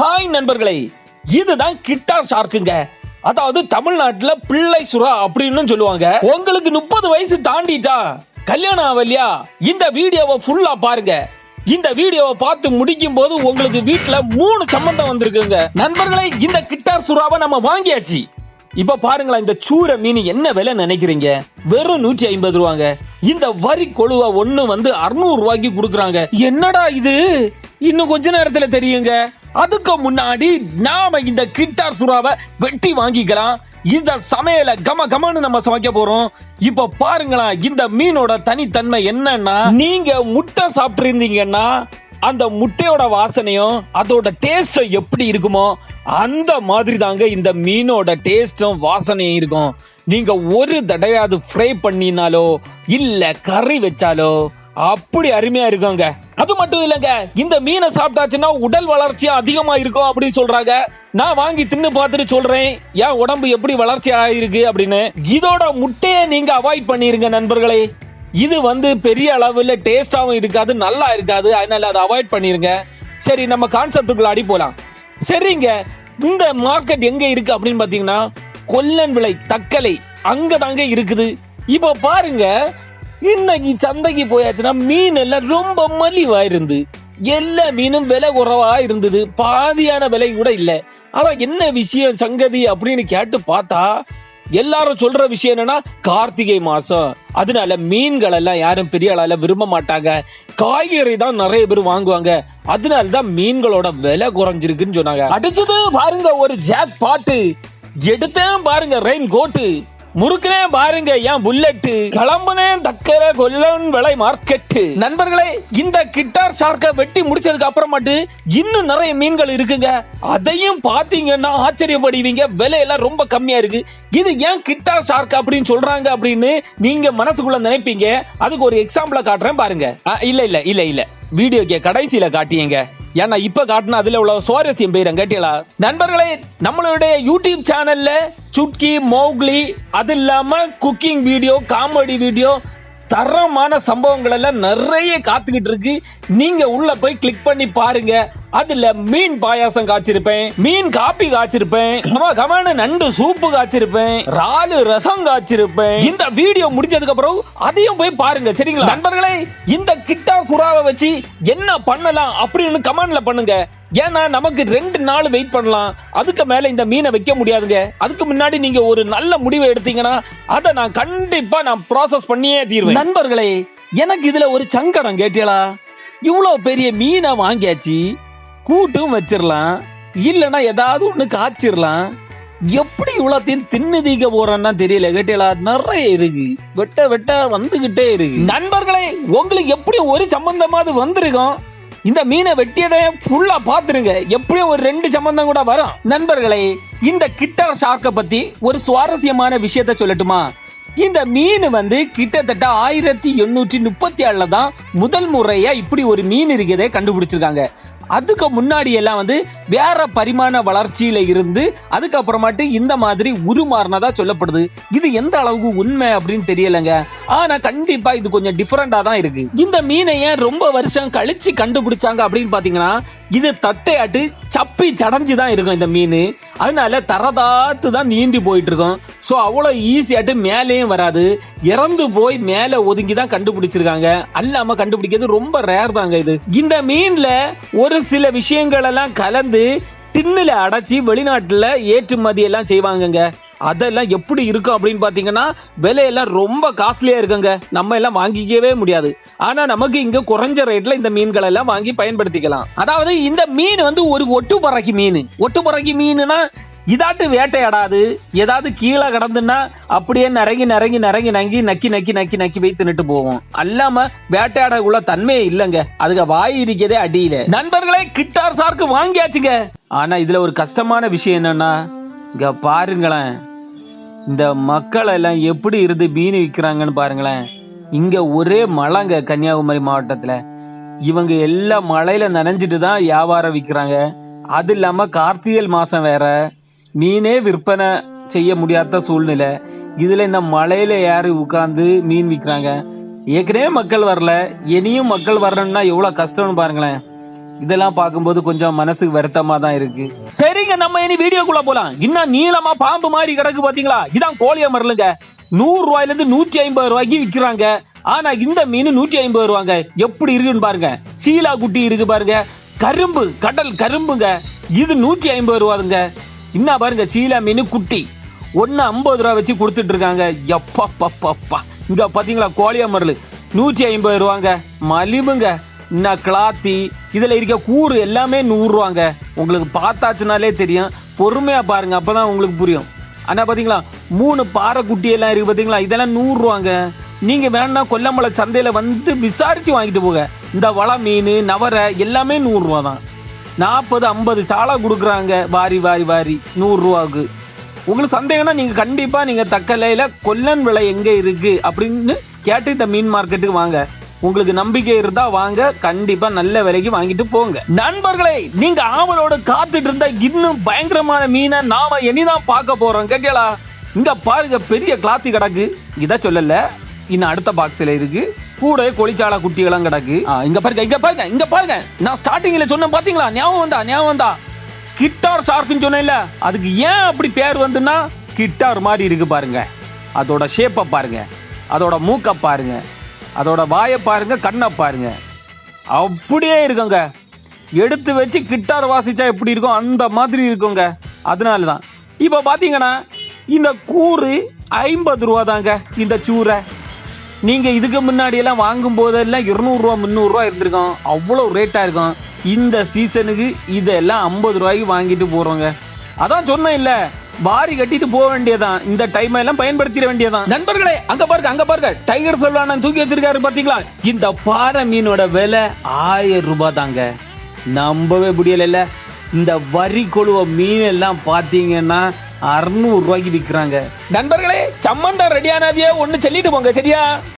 Hi நண்பர்களே இதுதான் guitar ஷார்க்குங்க அதாவது தமிழ்நாட்டுல பிள்ளை சுறா அப்படின்னு சொல்லுவாங்க. உங்களுக்கு முப்பது வயசு தாண்டிட்டா கல்யாணம் ஆகலையா? இந்த வீடியோவை ஃபுல்லா பாருங்க. இந்த வீடியோவை பார்த்து முடிக்கும் போது உங்களுக்கு வீட்டுல மூணு சம்பந்தம் வந்திருக்குங்க. நண்பர்களே இந்த கிட்டார் சுறாவை நம்ம வாங்கியாச்சு. இப்ப பாருங்களேன் இந்த சூர மீன் என்ன விலை நினைக்கிறீங்க? வெறும் நூற்றி ஐம்பது ரூபாங்க. இந்த வரி கொழுவை ஒண்ணு வந்து அறுநூறு ரூபாய்க்கு கொடுக்குறாங்க. என்னடா இது? இன்னும் கொஞ்ச நேரத்துல தெரியுங்க. அதுக்கு முன்னாடி நாம இந்த கிட்டார் சுறாவை வெட்டி வாங்கிக்கலாம். இந்த சமையல கம கமன்னு நம்ம சமைக்க போறோம். இப்ப பாருங்களா இந்த மீனோட தனித்தன்மை என்னன்னா நீங்க முட்டை சாப்பிட்டு இருந்தீங்கன்னா அந்த முட்டையோட வாசனையும் அதோட டேஸ்டும் எப்படி இருக்குமோ அந்த மாதிரி தாங்க இந்த மீனோட டேஸ்டும் வாசனையும் இருக்கும். நீங்க ஒரு தடவையாவது ஃப்ரை பண்ணினாலோ இல்ல கறி வச்சாலோ அப்படி அருமையா இருக்குங்க. அது மட்டும் இல்லைங்க இந்த மீனை சாப்பிட்டாச்சுன்னா உடல் வளர்ச்சி அதிகமா இருக்கும் அப்படின்னு சொல்றாங்க. நான் வாங்கி தின்னு பார்த்துட்டு சொல்றேன் என் உடம்பு எப்படி வளர்ச்சி ஆயிருக்கு? அப்படின்னு. இதோட முட்டையை நீங்க அவாய்ட் பண்ணிருங்க நண்பர்களே. இது வந்து பெரிய அளவுல டேஸ்டாவும் இருக்காது நல்லா இருக்காது. அதனால அதை அவாய்ட் பண்ணிருங்க. சரி நம்ம கான்செப்டுக்குள்ள அடி போலாம். சரிங்க. இந்த மார்க்கெட் எங்க இருக்கு அப்படின்னு பாத்தீங்கன்னா கொல்லன் விலை தக்கலை அங்க தாங்க இருக்குது. இப்போ பாருங்க இன்னைக்கு சந்தைக்கு போயாச்சுன்னா மீன் எல்லாம் ரொம்ப மலிவா இருந்து எல்லா மீனும் விலை குறைவா இருந்தது. பாதியான விலை கூட இல்லை. ஆனா என்ன விஷயம் சங்கதி அப்படின்னு கேட்டு பார்த்தா எல்லாரும் சொல்ற விஷயம் என்னன்னா கார்த்திகை மாசம். அதனால மீன்கள் எல்லாம் யாரும் பெரிய அளவுல விரும்ப மாட்டாங்க. காய்கறி தான் நிறைய பேர் வாங்குவாங்க. அதனால தான் மீன்களோட விலை குறைஞ்சிருக்குன்னு சொன்னாங்க. அடிச்சது பாருங்க ஒரு ஜாக் பாட்டு எடுத்தேன் பாருங்க ரெயின் கோட்டு முறுக்குனே பாருங்க ஏன் புல்லட்டு? கிளம்புனே தக்கர கொல்லன் விலை மார்க்கெட்டு. நண்பர்களே இந்த கிட்டார் ஷார்க்கை வெட்டி முடிச்சதுக்கு அப்புறமாட்டு இன்னும் நிறைய மீன்கள் இருக்குங்க. அதையும் பாத்தீங்கன்னா ஆச்சரியப்படுவீங்க. விலையெல்லாம் ரொம்ப கம்மியா இருக்கு. இது ஏன் கிட்டார் ஷார்க் அப்படின்னு சொல்றாங்க அப்படின்னு நீங்க மனசுக்குள்ள நினைப்பீங்க. அதுக்கு ஒரு எக்ஸாம்பிள காட்டுறேன் பாருங்க. ஆ, இல்ல இல்ல இல்ல இல்ல. வீடியோக்கு கடைசியில காட்டியங்க. ஏன்னா இப்ப காட்டின அதுல உள்ள சுவாரஸ்யம் போயிரும் கேட்டீங்களா? நண்பர்களே நம்மளுடைய யூடியூப் சேனல்ல சுட்கி மோக்லி அது இல்லாம குக்கிங் வீடியோ காமெடி வீடியோ தரமான சம்பவங்கள் எல்லாம் நிறைய காத்துக்கிட்டு இருக்கு. நீங்க உள்ள போய் கிளிக் பண்ணி பாருங்க. அதுல மீன் பாயாசம் காய்ச்சிருப்பேன் மீன் காப்பி காய்ச்சிருப்பேன் கம கமனு நண்டு சூப்பு காய்ச்சிருப்பேன் ராலு ரசம் காய்ச்சிருப்பேன். இந்த வீடியோ முடிஞ்சதுக்கு அப்புறம் அதையும் போய் பாருங்க சரிங்களா? நண்பர்களே இந்த கிட்டா புறாவை வச்சு என்ன பண்ணலாம் அப்படின்னு கமெண்ட்ல பண்ணுங்க. ஏன்னா நமக்கு ரெண்டு நாள் வெயிட் பண்ணலாம். அதுக்கு மேல இந்த மீனை வைக்க முடியாதுங்க. அதுக்கு முன்னாடி நீங்க ஒரு நல்ல முடிவை எடுத்தீங்கன்னா அதை நான் கண்டிப்பா நான் ப்ராசஸ் பண்ணியே தீர்வேன். நண்பர்களே எனக்கு இதுல ஒரு சங்கடம் கேட்டீங்களா? இவ்வளோ பெரிய மீனை வாங்கியாச்சு. கூட்டும் வச்சிடலாம் இல்லைன்னா ஏதாவது ஒன்று காய்ச்சிடலாம் எப்படி இவ்வளோத்தையும் தின்னுதிக்க போறேன்னா தெரியல. கேட்டீங்களா நிறைய இருக்கு. வெட்ட வெட்ட வந்துகிட்டே இருக்கு. நண்பர்களே உங்களுக்கு எப்படியும் ஒரு சம்பந்தமாவது வந்திருக்கும். இந்த மீனை வெட்டியதை ஃபுல்லா பாத்துருங்க எப்படியும் ஒரு ரெண்டு சம்பந்தம் கூட வரும். நண்பர்களே இந்த கிட்டர் ஷார்க்கை பத்தி ஒரு சுவாரஸ்யமான விஷயத்த சொல்லட்டுமா? இந்த மீன் வந்து கிட்டத்தட்ட ஆயிரத்தி எண்ணூற்றி முப்பத்தி ஏழுல தான் முதல் முறையா இப்படி ஒரு மீன் இருக்கிறதே கண்டுபிடிச்சிருக்காங்க. அதுக்கு முன்னாடி எல்லாம் வந்து வேற பரிமாண வளர்ச்சியில இருந்து அதுக்கப்புறமாட்டு இந்த மாதிரி உருமாறினதா சொல்லப்படுது. இது எந்த அளவுக்கு உண்மை அப்படின்னு தெரியலங்க. ஆனா கண்டிப்பா இது கொஞ்சம் டிஃபரெண்டா தான் இருக்கு. இந்த மீனை ஏன் ரொம்ப வருஷம் கழிச்சு கண்டுபிடிச்சாங்க அப்படின்னு பாத்தீங்கன்னா இது தட்டையாட்டு சப்பி சடைஞ்சு தான் இருக்கும் இந்த மீன். அதனால தரதாத்து தான் நீந்தி போயிட்டு இருக்கும் ஸோ அவ்வளோ ஈஸியாட்டு மேலேயும் வராது. இறந்து போய் மேலே ஒதுங்கி தான் கண்டுபிடிச்சிருக்காங்க. அல்லாம கண்டுபிடிக்கிறது ரொம்ப ரேர் தாங்க இது. இந்த மீன்ல ஒரு சில விஷயங்கள் எல்லாம் கலந்து திண்ணில் அடைச்சி வெளிநாட்டில் ஏற்றுமதி எல்லாம் செய்வாங்கங்க. அதெல்லாம் எப்படி இருக்கும் அப்படின்னு பார்த்தீங்கன்னா விலையெல்லாம் ரொம்ப காஸ்ட்லியாக இருக்குங்க. நம்ம எல்லாம் வாங்கிக்கவே முடியாது. ஆனால் நமக்கு இங்கே குறைஞ்ச ரேட்டில் இந்த மீன்கள் எல்லாம் வாங்கி பயன்படுத்திக்கலாம். அதாவது இந்த மீன் வந்து ஒரு ஒட்டு பறக்கி மீன். ஒட்டு பறக்கி மீனுனா இதாட்டு வேட்டையாடாது. ஏதாவது கீழே கிடந்துன்னா அப்படியே நரங்கி நரங்கி நரங்கி நங்கி நக்கி நக்கி நக்கி நக்கி போய் தின்னுட்டு போவோம். அல்லாம வேட்டையாடக்குள்ள தன்மையே இல்லைங்க. அதுக்கு வாய் இருக்கிறதே அடியில. நண்பர்களே கிட்டார் சார்க்கு வாங்கியாச்சுங்க. ஆனா இதுல ஒரு கஷ்டமான விஷயம் என்னன்னா இங்க பாருங்களேன். இந்த மக்கள் எல்லாம் எப்படி இருந்து மீன் விற்கிறாங்கன்னு பாருங்களேன். இங்க ஒரே மழைங்க கன்னியாகுமரி மாவட்டத்துல. இவங்க எல்லா மழையில நனைஞ்சிட்டு தான் வியாபாரம் விற்கிறாங்க. அது இல்லாம கார்த்திகை மாசம் வேற. மீனே விற்பனை செய்ய முடியாத சூழ்நிலை. இதுல இந்த மழையில ஏறி உட்கார்ந்து மீன் விற்கிறாங்க? ஏற்கனவே மக்கள் வரல. இனியும் மக்கள் வரணும்னா எவ்வளவு கஷ்டம்னு பாருங்களேன். இதெல்லாம் பார்க்கும்போது கொஞ்சம் மனசுக்கு வருத்தமா தான் இருக்கு. சரிங்க நம்ம இனி வீடியோக்குள்ள போலாம். இன்னும் நீளமா பாம்பு மாதிரி கிடக்கு பாத்தீங்களா? இதான் கோழிய மரலுங்க. நூறு ரூபாயில இருந்து நூற்றி ஐம்பது ரூபாய்க்கு விக்கிறாங்க. ஆனா இந்த மீன் நூற்றி ஐம்பது ரூபாங்க. எப்படி இருக்குன்னு பாருங்க. சீலா குட்டி இருக்கு பாருங்க. கரும்பு கடல் கரும்புங்க. இது நூற்றி ஐம்பது ரூபாதுங்க. என்ன பாருங்க சீலா மீன் குட்டி. ஒன்னு ஐம்பது ரூபா வச்சு கொடுத்துட்டு இருக்காங்க. எப்பா பப்பா இங்க பாத்தீங்களா கோழியா மரல். நூற்றி ஐம்பது ரூபாங்க. மலிவுங்க. கிளாத்தி இதில் இருக்க கூறு எல்லாமே நூறுரூவாங்க உங்களுக்கு பார்த்தாச்சுனாலே தெரியும். பொறுமையா பாருங்க அப்பதான் உங்களுக்கு புரியும். ஆனால் பார்த்தீங்களா மூணு பாறைக்குட்டியெல்லாம் இருக்குது எல்லாம் இதெல்லாம் நூறுரூவாங்க நீங்கள் வேணா கொல்லமலை சந்தையில் வந்து விசாரித்து வாங்கிட்டு போங்க. இந்த வள மீன் நவரை எல்லாமே நூறுரூவா தான் நாற்பது ஐம்பது சாலா கொடுக்குறாங்க. வாரி வாரி வாரி. நூறுரூவாவுக்கு. உங்களுக்கு சந்தேகம்னா நீங்கள் கண்டிப்பாக நீங்கள் தக்கலையில் கொல்லன் விலை எங்கே இருக்குது அப்படின்னு கேட்டு இந்த மீன் மார்க்கெட்டுக்கு வாங்க. உங்களுக்கு நம்பிக்கை இருந்தா வாங்க. கண்டிப்பா நல்ல விலைக்கு வாங்கிட்டு போங்க. நண்பர்களே நீங்க ஆவலோடு காத்துட்டு இருந்தா இன்னும் பயங்கரமான மீனை நாம இனிதான் பார்க்க போறோம். கேட்டியலா இங்க பாருங்க பெரிய கிளாத்தி கிடக்கு. இதை சொல்லல. இன்னும் அடுத்த பாக்ஸ்ல இருக்கு. கூட கொளிச்சால குட்டிகளும் கிடக்கு. ஆ, இங்க பாருங்க இங்க பாருங்க இங்க பாருங்க. நான் ஸ்டார்டிங்ல சொன்னேன் பாத்தீங்களா? ஞாபகம் வந்தா ஞாபகம் வந்தா. கிட்டார் ஷார்க்குன்னு சொன்னேன்ல. அதுக்கு ஏன் அப்படி பேர் வந்துன்னா கிட்டார் மாதிரி இருக்கு பாருங்க. அதோட ஷேப்பை பாருங்க. அதோட மூக்கை பாருங்க. அதோட வாயை பாருங்க கண்ணை பாருங்க. அப்படியே இருக்குங்க. எடுத்து வச்சு கிட்டார் வாசிச்சா எப்படி இருக்கும் அந்த மாதிரி இருக்குங்க. அதனால தான் இப்போ பார்த்தீங்கன்னா இந்த கூறு ஐம்பது ரூபா தாங்க இந்த சூரை நீங்கள் இதுக்கு முன்னாடியெல்லாம் வாங்கும் போதெல்லாம் இருநூறுவா முந்நூறுரூவா இருந்திருக்கும். அவ்வளோ ரேட்டாக இருக்கும். இந்த சீசனுக்கு இதெல்லாம் ஐம்பது ரூபாய்க்கு வாங்கிட்டு போகிறோங்க அதான் சொன்னேன் இல்லை வாரி கட்டிட்டு போக வேண்டியதான் இந்த டைம் எல்லாம் பயன்படுத்திட வேண்டியதான் நண்பர்களே அங்க பாருங்க அங்க பாருங்க. டைகர் சொல்லான தூக்கி வச்சிருக்காரு பாத்தீங்களா? இந்த பாறை மீனோட விலை ஆயிரம் ரூபாய் தாங்க. நம்பவே முடியல இந்த வரி கொழுவ மீன் எல்லாம் பாத்தீங்கன்னா அறுநூறு ரூபாய்க்கு விற்கிறாங்க. நண்பர்களே சம்மண்டா ரெடியானாவே ஒன்னு சொல்லிட்டு போங்க சரியா?